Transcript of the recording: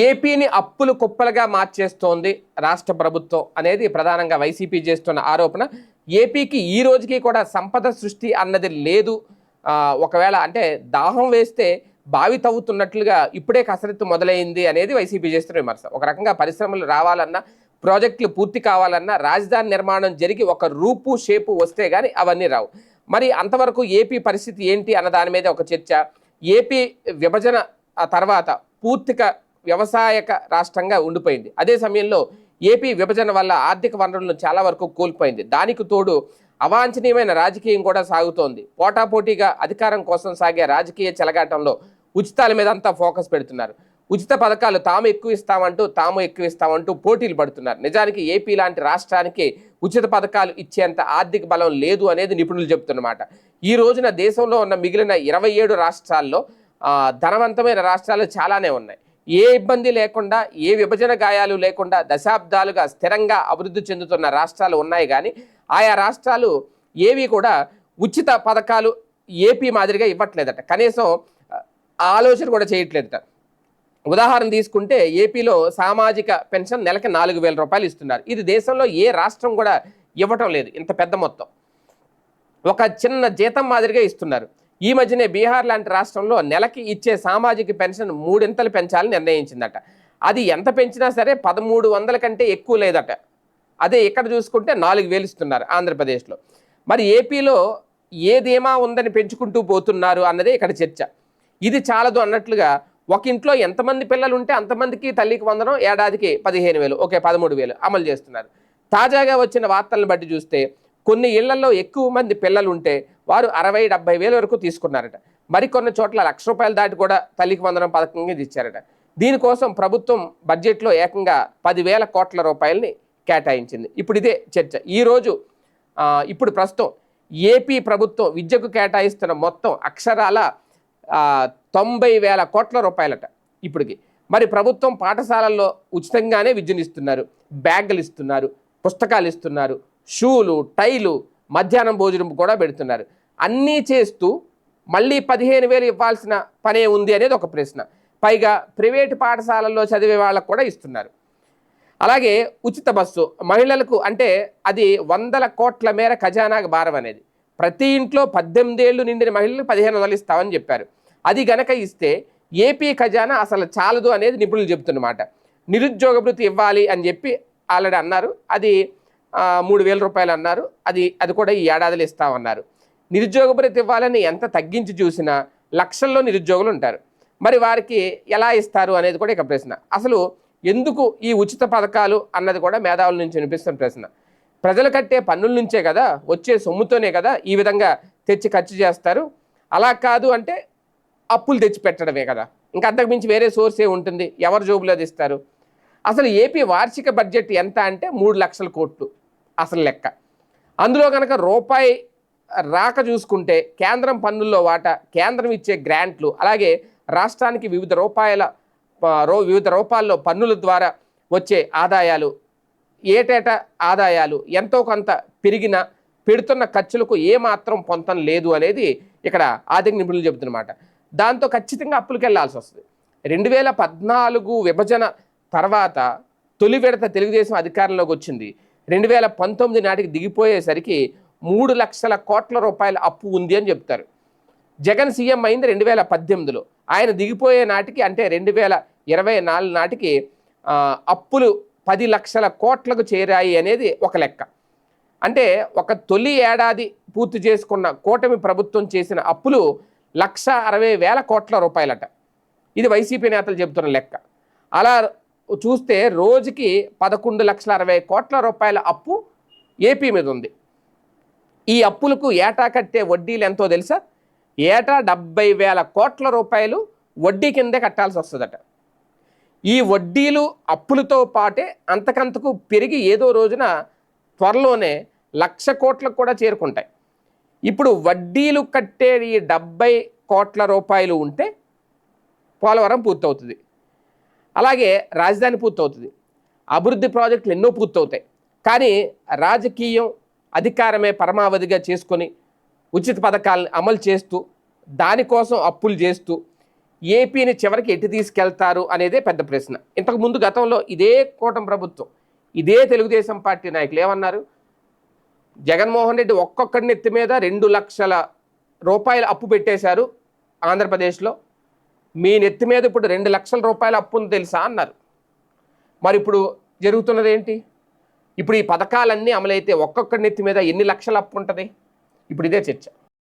ఏపీని అప్పులు కుప్పలుగా మార్చేస్తోంది రాష్ట్ర ప్రభుత్వం అనేది ప్రధానంగా వైసీపీ చేస్తున్న ఆరోపణ. ఏపీకి ఈ రోజుకి కూడా సంపద సృష్టి అన్నది లేదు. ఒకవేళ అంటే దాహం వేస్తే బావి తవ్వుతున్నట్లుగా ఇప్పుడే కసరత్తు మొదలైంది అనేది వైసీపీ చేస్తున్న విమర్శ. ఒక రకంగా పరిశ్రమలు రావాలన్నా ప్రాజెక్టులు పూర్తి కావాలన్నా రాజధాని నిర్మాణం జరిగి ఒక రూపు షేపు వస్తే కానీ అవన్నీ రావు. మరి అంతవరకు ఏపీ పరిస్థితి ఏంటి అన్న దాని మీద ఒక చర్చ. ఏపీ విభజన తర్వాత పూర్తిగా వ్యవసాయక రాష్ట్రంగా ఉండిపోయింది. అదే సమయంలో ఏపీ విభజన వల్ల ఆర్థిక వనరులను చాలా వరకు కోల్పోయింది. దానికి తోడు అవాంఛనీయమైన రాజకీయం కూడా సాగుతోంది. పోటాపోటీగా అధికారం కోసం సాగే రాజకీయ చెలగాటంలో ఉచితాల మీద అంతా ఫోకస్ పెడుతున్నారు. ఉచిత పథకాలు తాము ఎక్కువ ఇస్తామంటూ తాము ఎక్కువ ఇస్తామంటూ పోటీలు పడుతున్నారు. నిజానికి ఏపీ లాంటి రాష్ట్రానికి ఉచిత పథకాలు ఇచ్చేంత ఆర్థిక బలం లేదు అనేది నిపుణులు చెబుతున్నమాట. ఈ రోజున దేశంలో ఉన్న మిగిలిన ఇరవై ఏడు రాష్ట్రాల్లో ధనవంతమైన రాష్ట్రాలు చాలానే ఉన్నాయి. ఏ ఇబ్బంది లేకుండా ఏ విభజన గాయాలు లేకుండా దశాబ్దాలుగా స్థిరంగా అభివృద్ధి చెందుతున్న రాష్ట్రాలు ఉన్నాయి కానీ ఆయా రాష్ట్రాలు ఏవి కూడా ఉచిత పథకాలు ఏపీ మాదిరిగా ఇవ్వట్లేదట. కనీసం ఆ, ఆలోచన కూడా చేయట్లేదట. ఉదాహరణ తీసుకుంటే ఏపీలో సామాజిక పెన్షన్ నెలకి నాలుగు వేల రూపాయలు ఇస్తున్నారు. ఇది దేశంలో ఏ రాష్ట్రం కూడా ఇవ్వటం లేదు ఇంత పెద్ద మొత్తం. ఒక చిన్న జీతం మాదిరిగా ఇస్తున్నారు. ఈ మధ్యనే బీహార్ లాంటి రాష్ట్రంలో నెలకి ఇచ్చే సామాజిక పెన్షన్ మూడింతలు పెంచాలని నిర్ణయించిందట. అది ఎంత పెంచినా సరే పదమూడు వందల కంటే ఎక్కువ లేదట. అదే ఇక్కడ చూసుకుంటే నాలుగు వేలు ఇస్తున్నారు ఆంధ్రప్రదేశ్లో. మరి ఏపీలో ఏదేమా ఉందని పెంచుకుంటూ పోతున్నారు అన్నదే ఇక్కడ చర్చ. ఇది చాలదు అన్నట్లుగా ఒక ఇంట్లో ఎంతమంది పిల్లలు ఉంటే అంతమందికి తల్లికి వందనం ఏడాదికి పదిహేను వేలు ఓకే పదమూడు వేలు అమలు చేస్తున్నారు. తాజాగా వచ్చిన వార్తలను బట్టి చూస్తే కొన్ని ఇళ్ళలో ఎక్కువ మంది పిల్లలు ఉంటే వారు అరవై డెబ్బై వేల వరకు తీసుకున్నారట. మరికొన్ని చోట్ల లక్ష రూపాయలు దాటి కూడా తల్లికి వందనం పథకం కింద ఇచ్చారట. దీనికోసం ప్రభుత్వం బడ్జెట్లో ఏకంగా పదివేల కోట్ల రూపాయలని కేటాయించింది. ఇప్పుడు ఇదే చర్చ. ఈరోజు ఇప్పుడు ప్రస్తుతం ఏపీ ప్రభుత్వం విద్యకు కేటాయిస్తున్న మొత్తం అక్షరాల తొంభై వేల కోట్ల రూపాయలట ఇప్పటికి. మరి ప్రభుత్వం పాఠశాలల్లో ఉచితంగానే విద్యను ఇస్తున్నారు. బ్యాగులు ఇస్తున్నారు. పుస్తకాలు ఇస్తున్నారు. షూలు టైలు మధ్యాహ్నం భోజనం కూడా పెడుతున్నారు. అన్నీ చేస్తూ మళ్ళీ పదిహేను వేలు ఇవ్వాల్సిన పనే ఉంది అనేది ఒక ప్రశ్న. పైగా ప్రైవేటు పాఠశాలల్లో చదివే వాళ్ళకు కూడా ఇస్తున్నారు. అలాగే ఉచిత బస్సు మహిళలకు అంటే అది వందల కోట్ల మేర ఖజానాకు భారం అనేది. ప్రతి ఇంట్లో పద్దెనిమిదేళ్ళు నిండిన మహిళలు పదిహేను వందలు ఇస్తామని చెప్పారు. అది గనక ఇస్తే ఏపీ ఖజానా అసలు చాలదు అనేది నిపుణులు చెబుతున్నమాట. నిరుద్యోగ భృతి ఇవ్వాలి అని చెప్పి ఆల్రెడీ అన్నారు. అది మూడు వేల రూపాయలు అన్నారు. అది అది కూడా ఈ ఏడాదిలో ఇస్తామన్నారు. నిరుద్యోగ భృతి ఇవ్వాలని ఎంత తగ్గించి చూసినా లక్షల్లో నిరుద్యోగులు ఉంటారు. మరి వారికి ఎలా ఇస్తారు అనేది కూడా ఇక ప్రశ్న. అసలు ఎందుకు ఈ ఉచిత పథకాలు అన్నది కూడా మేధావుల నుంచి వినిపిస్తున్న ప్రశ్న. ప్రజలు కట్టే పన్నుల నుంచే కదా వచ్చే సొమ్ముతోనే కదా ఈ విధంగా తెచ్చి ఖర్చు చేస్తారు. అలా కాదు అంటే అప్పులు తెచ్చి పెట్టడమే కదా. ఇంకా అంతకుమించి వేరే సోర్స్ ఏ ఉంటుంది? ఎవరు జోబులో ఇస్తారు? అసలు ఏపీ వార్షిక బడ్జెట్ ఎంత అంటే మూడు లక్షల కోట్లు. అసలు లెక్క. అందులో కనుక రూపాయి రాక చూసుకుంటే కేంద్రం పన్నుల్లో వాటా కేంద్రం ఇచ్చే గ్రాంట్లు అలాగే రాష్ట్రానికి వివిధ రూపాయల రో వివిధ రూపాల్లో పన్నుల ద్వారా వచ్చే ఆదాయాలు ఏటేటా ఆదాయాలు ఎంతో కొంత పెరిగిన పెడుతున్న ఖర్చులకు ఏమాత్రం పొంతం లేదు అనేది ఇక్కడ ఆర్థిక నిపుణులు చెబుతున్నమాట. దాంతో ఖచ్చితంగా అప్పులకు వెళ్ళాల్సి వస్తుంది. రెండు వేల పద్నాలుగు విభజన తర్వాత తొలి విడత తెలుగుదేశం అధికారంలోకి వచ్చింది. రెండు వేల పంతొమ్మిది నాటికి దిగిపోయేసరికి మూడు లక్షల కోట్ల రూపాయల అప్పు ఉంది అని చెప్తారు. జగన్ సీఎం అయింది రెండు వేల పద్దెనిమిదిలో. ఆయన దిగిపోయే నాటికి అంటే రెండు వేల ఇరవై నాలుగు నాటికి అప్పులు పది లక్షల కోట్లకు చేరాయి అనేది ఒక లెక్క. అంటే ఒక తొలి ఏడాది పూర్తి చేసుకున్న కూటమి ప్రభుత్వం చేసిన అప్పులు లక్ష అరవై వేల కోట్ల రూపాయలట. ఇది వైసీపీ నేతలు చెబుతున్న లెక్క. అలా చూస్తే రోజుకి పదకొండు లక్షల అరవై కోట్ల రూపాయల అప్పు ఏపీ మీద ఉంది. ఈ అప్పులకు ఏటా కట్టే వడ్డీలు ఎంతో తెలుసా? ఏటా డెబ్బై వేల కోట్ల రూపాయలు వడ్డీ కిందే కట్టాల్సి వస్తుందట. ఈ వడ్డీలు అప్పులతో పాటే అంతకంతకు పెరిగి ఏదో రోజున త్వరలోనే లక్ష కోట్లకు కూడా చేరుకుంటాయి. ఇప్పుడు వడ్డీలు కట్టే ఈ డెబ్బై కోట్ల రూపాయలు ఉంటే పోలవరం పూర్తవుతుంది. అలాగే రాజధాని పూర్తవుతుంది. అభివృద్ధి ప్రాజెక్టులు ఎన్నో పూర్తవుతాయి. కానీ రాజకీయం అధికారమే పరమావధిగా చేసుకొని ఉచిత పథకాలను అమలు చేస్తూ దానికోసం అప్పులు చేస్తూ ఏపీని చివరికి ఎట్టి తీసుకెళ్తారు అనేదే పెద్ద ప్రశ్న. ఇంతకు ముందు గతంలో ఇదే కూటమి ప్రభుత్వం ఇదే తెలుగుదేశం పార్టీ నాయకులు ఏమన్నారు? జగన్మోహన్ రెడ్డి ఒక్కొక్కడి నెత్తి మీద రెండు లక్షల రూపాయలు అప్పు పెట్టేశారు ఆంధ్రప్రదేశ్లో. మీ నెత్తి మీద ఇప్పుడు రెండు లక్షల రూపాయల అప్పు ఉంది తెలుసా అన్నారు. మరి ఇప్పుడు జరుగుతున్నది ఏంటి? ఇప్పుడు ఈ పథకాలన్నీ అమలైతే ఒక్కొక్కడి నెత్తి మీద ఎన్ని లక్షల అప్పు ఉంటుంది? ఇప్పుడు ఇదే చర్చ.